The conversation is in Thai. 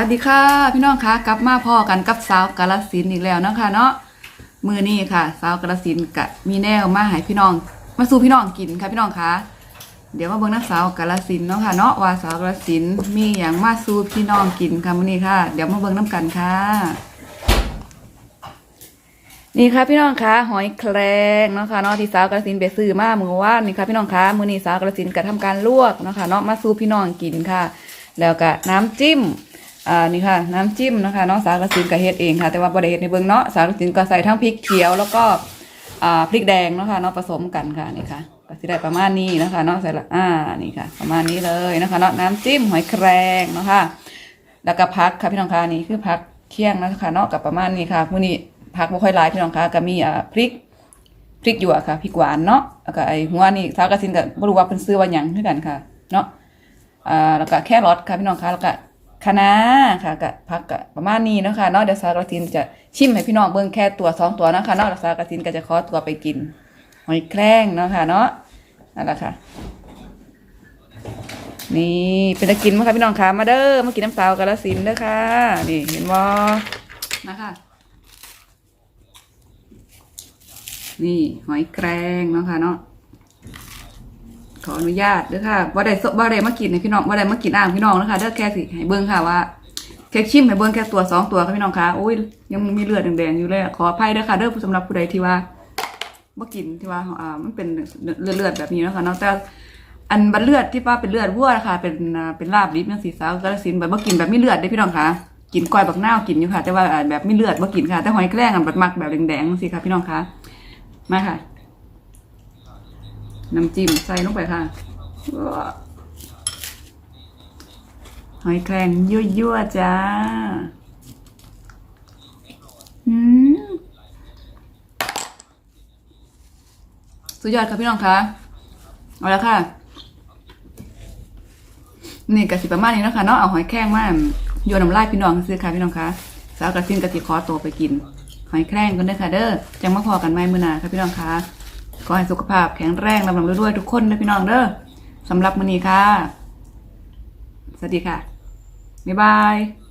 ัสดีค่ะ พี่น้องคะกลับมาพ่อกันกับสาวกาลสินอีกแล้วเนาะคะเนาะมือนี้ค่ะ สาวกาลสินกะมีแนวมาให้พี่น้อง มาสู่พี่น้องกินค่ะพี่น้องคะเดี๋ยวมาเบิ่งนักสาวกาลสินเนาะค่ะเนาะว่าสาวกาลสินมีอย่างมาสู่พี่น้องกินค่ะมือนี้ค่ะ เดี๋ยวมาเบิ่งน้กันค่ะ นี่ค่ะพี่น้องคะหอยแครงเนาะค่ะเนาะที่สาวกระสินไปซื้อมาเมื่อวานนี่ค่ะพี่น้องคะมือนี้สาวกระสินก็ทำการลวกเนาะค่ะเนาะมาสู่พี่น้องกินค่ะ แล้วก็น้ำจิ้ม อ่านี่ค่ะน้ำจิ้มนะคะเนาะสาวกระสินก็เฮ็ดเองค่ะ แต่ว่าบ่ได้เฮ็ดในเบิ่งเนาะสาวกระสินก็ใส่ทั้งพริกเขียวแล้วก็อ่าพริกแดงเนาะค่ะเนาะผสมกันค่ะนี่ค่ะก็สิได้ประมาณนี้นะคะเนาะใส่ละอ่านี่ค่ะ ประมาณนี้เลยนะคะเนาะน้ำจิ้มหอยแครงเนาะค่ะแล้วก็พักค่ะพี่น้องคะนี่คือพักเคี่ยงนะคะเนาะกับประมาณนี้ค่ะมื้อนี้พักบ่ค่อยหลายพี่น้องคะก็มีอ่าพริกพริกหยวกค่ะพริกหวานเนาะแล้วก็ไอ้หัวนี่สาวกระสินก็บ่รู้ว่าเพิ่นซื้อว่าหยังคือกันค่ะ เนาะอ่าแล้วก็แครอทค่ะพี่น้องคะแล้วก็ คะน้าค่ะก็พักก็ประมาณนี้นะคะเนาะเดี๋ยวสากระสินจะชิมให้พี่น้องเบิ่งแค่ตัวสองตัวนะคะนาะแล้วสากระสินก็จะขอตัวไปกินหอยแครงเนาะค่ะเนาะนั่นแหละค่ะ นี่เป็นตะกินมั้งคะพี่น้องคะมาเด้อมากินน้ำสาวกาลสินเด้อค่ะ นี่เห็นบ่มาค่ะนี่หอยแครงเนาะค่ะเนาะ ออนุญาตเด้อค่ะว่าได้สบ่ได้มากินให้พี่น้องว่าได้มากินอ่างพี่น้องนะคะเด้อแค่สิให้เบิ่งค่ะว่าแค่ชิมให้เบิ่งแค่ตัวสองตัวค่ะพี่น้องคะโอ้ยยังมีเลือดแดงๆอยู่เลยขออภัยเด้อค่ะเด้อสำหรับผู้ใดที่ว่าบ่กินที่ว่าอ่ามันเป็นเลือดๆแบบนี้นะคะนาะแต่อันบันเลือดที่ว่าเป็นเลือดวัวนะคะเป็นเป็นลาบดิบนังสีสาวกระสินแบบว่กินแบบไม่เลือดได้พี่น้องคะกินก้อยบักนากินอยู่ค่ะ แต่ว่าแบบไม่เลือดว่กินค่ะ แต่หอยแครงอันบัดมักแบบแดงๆสิค่ะพี่น้องคะมาค่ะ น้ำจิ้มใส่ลงไปค่ะหอยแครงยั่วๆจ้า อืมสุดยอดค่ะพี่น้องคะเอาละค่ะ นี่กะสิประมาณนี้นะคะเนาะเอาหอยแครงมาโยนน้ำลายพี่น้องซื้อค่ะพี่น้องคะสาวกระซินกะสิขอตัวไปกิน หอยแครงกันเด้อค่ะเด้อจังมาพอกันไหมมือนาค่ะพี่น้องคะ ขอให้สุขภาพแข็งแรงลำลำด้วยๆทุกคนนะพี่น้องเด้อสำหรับมื้อนี้ค่ะ สวัสดีค่ะ บ๊ายบาย